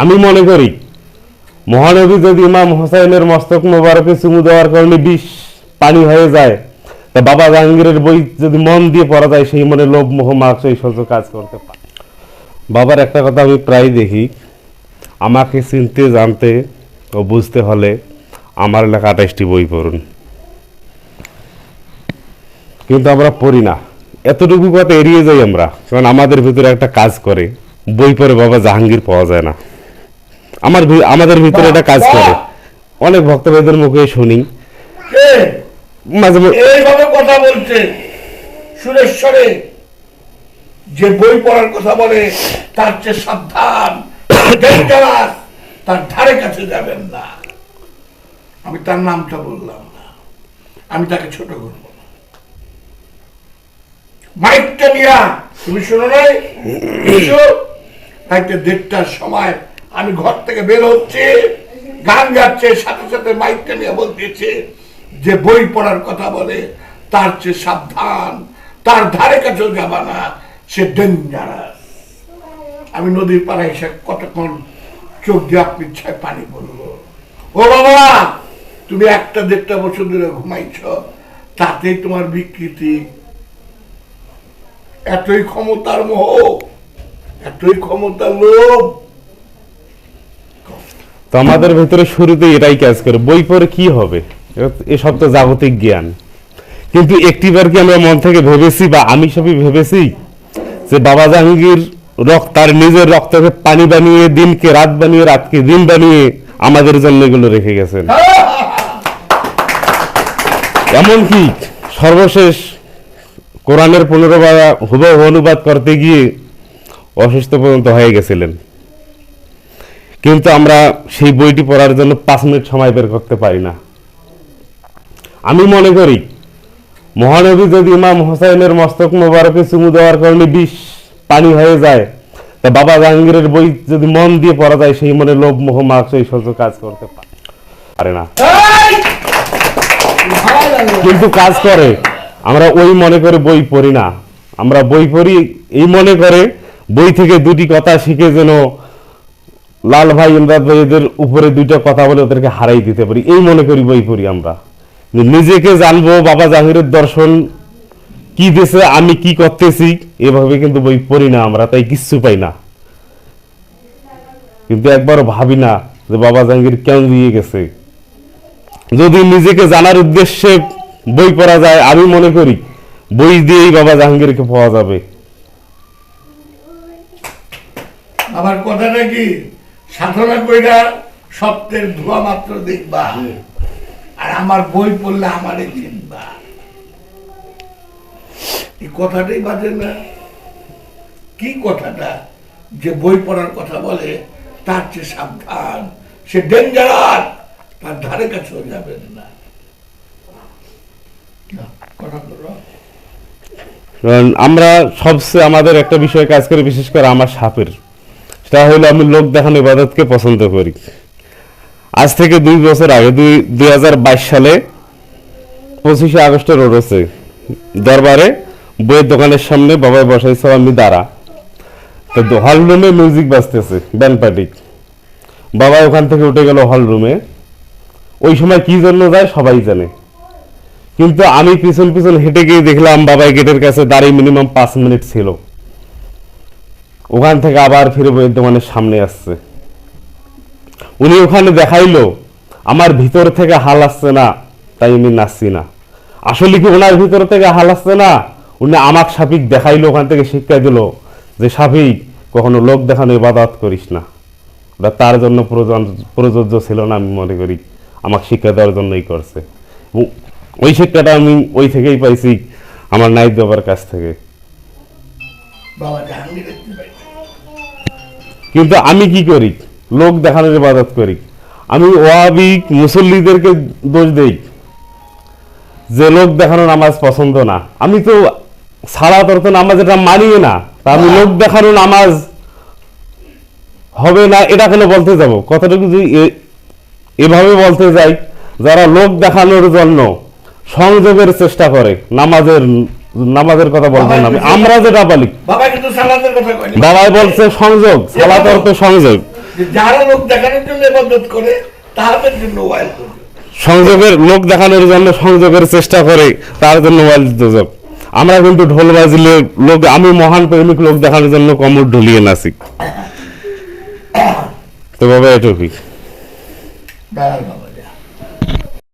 আমি মনে করি, মহানবী যদি ইমাম হোসাইনের মস্তক মোবারকে চুমু দেওয়ার কারণে বিষ পানি হয়ে যায়, তা বাবা জাহাঙ্গীরের বই যদি মন দিয়ে পড়া যায়, সেই মনে লোভ, মোহ মার্কস এই সহ্য কাজ করতে পারে। বাবার একটা কথা আমি প্রায় দেখি, আমাকে চিনতে, জানতে ও বুঝতে হলে আমার লেখা আঠাশটি বই পড়ুন। কিন্তু আমরা পড়ি না। এতটুকু কথা এড়িয়ে যাই আমরা, কারণ আমাদের ভিতরে একটা কাজ করে, বই পড়ে বাবা জাহাঙ্গীর পাওয়া যায় না। আমার আমাদের ভিতরে একটা কাজ করে। অনেক ভক্তদের মুখে শুনি। মাঝে এইভাবে কথা বলছে। সুরেশ্বরে যে বই পড়ার কথা বলে তার চেয়ে সাবধান ডেঞ্জারাস তার ধারে কাছে যাবেন না। আমি তার নামটা বললাম না। আমি তাকে ছোট করব মাইকটা নিয়া তুমি শুনো নাই? রাইতে দেড়টার সময় আমি ঘর থেকে বের হচ্ছে, গান গাচ্ছে, সাথে সাথে মাইকটা নিয়ে বলতেছে যে বই পড়ার কথা বলে, তার চেয়ে সাবধান, তার ধারে কাছেও যাবা না, সে ডেঞ্জারাস আমি নদীর পাড়ায় এসে কতক্ষণ চোখ দিয়ে আপনি ইচ্ছায় পানি পড়ল। ও বাবা, তুমি একটা দেড়টা বছর ধরে ঘুমাইছ, তাতেই তোমার বিকৃতি। এতই ক্ষমতার মোহ, এতই ক্ষমতার লোভ। তো আমাদের ভেতরে শুরুতে এটাই কাজ করে, বই পড়ে কি হবে? এসব তো জাগতিক জ্ঞান। কিন্তু একটিবার কি আমরা মন থেকে ভেবেছি বা আমি সবই ভেবেছি যে বাবা জাহাঙ্গীর রক্ত তার নিজের রক্তকে পানি বানিয়ে, দিনকে রাত বানিয়ে, রাতকে দিন বানিয়ে আমাদের জন্য এগুলো রেখে গেছেন। এমনকি সর্বশেষ কোরআনের পনেরো বার হুবহু অনুবাদ করতে গিয়ে অসুস্থ পর্যন্ত হয়ে গেছিলেন। কিন্তু আমরা সেই বইটি পড়ার জন্য পাঁচ মিনিট সময় বের করতে পারি না। আমি মনে করি, মহানবী যদি ইমাম হোসাইনের মস্তক মোবারকে চুমু দেওয়ার কারণে বিষ, পানি হয়ে যায়, তা বাবা জাহাঙ্গীরের বই যদি মন দিয়ে পড়া যায়, সেই মনে লোভ, মোহ মার্কস এই সহ্য কাজ করতে পারে না। কিন্তু কাজ করে। আমরা ওই মনে করে বই পড়ি না। আমরা বই পড়ি, এই মনে করে বই থেকে দুটি কথা শিখে যেন লাল ভাই ভাই এদের উপরে দুইটা কথা বলে ওদেরকে হারাই দিতে পারি। এই মনে করি বই পড়ি আমরা। নিজেকে জানব, বাবা জাহিরের দর্শন কি দেশে আমি কি করতেছি, এভাবে কিন্তু বই পড়ি না আমরা, তাই কিচ্ছু পাই না। কিন্তু একবার ভাবি না যে বাবা জাহাঙ্গীর কেন দিয়ে গেছে। যদি নিজেকে জানার উদ্দেশ্যে বই পড়া যায়, আমি মনে করি বই দিয়েই বাবা জাহাঙ্গীরকে পাওয়া যাবে। আমার কথাটা কি? সাধনা কইরা সত্যের ধোয়া মাত্র দেখবা। আর আমার বই পড়লে আমারে চিনবা। এই কথাটাই বাজে না। কি কথাটা? যে বই পড়ার কথা বলে তার চেয়ে সাবধান। সে ডেঞ্জারাস তার ধারে কাছেও যাবেন না। কথা বলো। আমরা সবচেয়ে আমাদের একটা বিষয় কাজ করে বিশেষ করে আমার সাপের। সেটা হলো আমি লোক দেখানো ইবাদতকে পছন্দ করি। আজ থেকে দুই বছর আগে, দুই দুই সালে পঁচিশে আগস্টের রোডেছে দরবারে বইয়ের দোকানের সামনে বাবা বসাইছে আমি দাঁড়া। তো হল রুমে মিউজিক বাজতেছে ব্যান্ড পার্টি বাবা ওখান থেকে উঠে গেল হল রুমে ওই সময় কি জন্য যায় সবাই জানে। কিন্তু আমি পিছন পিছন হেঁটে গিয়ে দেখলাম বাবাই গেটের কাছে দাঁড়িয়ে মিনিমাম পাঁচ মিনিট ছিল। ওখান থেকে আবার ফিরে বইয়ের দোকানের সামনে আসছে। উনি ওখানে দেখাইলো, আমার ভিতর থেকে হাল আসছে না, তাই আমি নাচছি না। আসলে কি ওনার ভিতর থেকে হাল আসছে না? উনি আমাক সাপিক দেখাইলো, ওখান থেকে শিক্ষা দিল যে সাপিক কখনো লোক দেখানো ইবাদত করিস না। ওটা তার জন্য প্রযোজ্য ছিল না আমি মনে করি। আমাকে শিক্ষা দেওয়ার জন্যই করছে। ওই শিক্ষাটা আমি ওই থেকেই পাইছি আমার নাইট বাবার কাছ থেকে। বাবা কিন্তু আমি কি করি? লোক দেখানোর ইবাদত করি। আমি ওয়াবি মুসল্লিদেরকে দোষ দেই। যে লোক দেখানো নামাজ পছন্দ না। আমি তো সারা তর্ত নামাজ এটা মানিয়ে না। তা আমি লোক দেখানো নামাজ হবে না, এটা কেন বলতে যাব? কথাটুকু যদি এভাবে বলতে যাই, যারা লোক দেখানোর জন্য সংযোগের চেষ্টা করে নামাজের নামাজের কথা বলব না আমরা যেটা বলি বাবা কিন্তু সালাদের কথা কয়নি বাবাই বলছে সংযোগ সালাত অর্থ সংযোগ। যারা লোক দেখানোর জন্য ইবাদত করে তাহাদের জন্য ওয়াইল সংযোগের লোক দেখানোর জন্য সংযোগের চেষ্টা করে তার জন্য দিতে যাও। আমরা কিন্তু ঢোল বাজিলে লোক আমি মহান প্রেমিক লোক দেখানোর জন্য কমর ঢুলিয়ে নাচি। তো বাবা এটুকুই।